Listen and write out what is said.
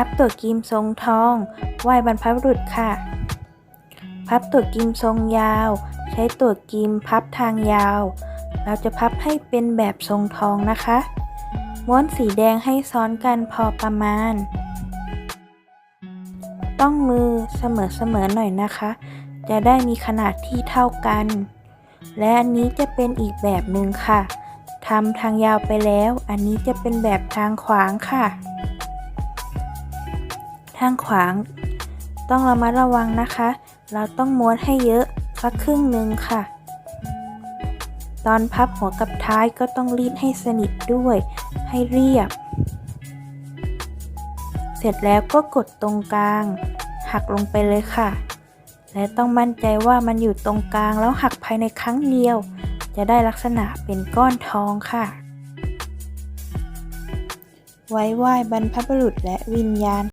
พับตัวกิมทรงทองไหว้บรรพบุรุษค่ะ พับตัวกิมทรงยาว ใช้ตัวกิมพับทางยาว เราจะพับให้เป็นแบบทรงทองนะคะ ม้วนสีแดงให้ซ้อนกันพอประมาณ ต้องมือเสมอๆหน่อยนะคะ จะได้มีขนาดที่เท่ากัน และอันนี้จะเป็นอีกแบบหนึ่งค่ะทำทางยาวไปแล้ว อันนี้จะเป็นแบบทางขวางค่ะ ทางขวาง ต้องระมัดระวังนะคะ เราต้องม้วนให้เยอะสักครึ่งหนึ่งค่ะ ตอนพับหัวกับท้ายก็ต้องรีดให้สนิทด้วย ให้เรียบ เสร็จแล้วก็กดตรงกลาง หักลงไปเลยค่ะ และต้องมั่นใจว่ามันอยู่ตรงกลางแล้วหักภายในครั้งเดียว จะได้ลักษณะเป็นก้อนทองค่ะ ไว้ไหว้บรรพบุรุษและวิญญาณ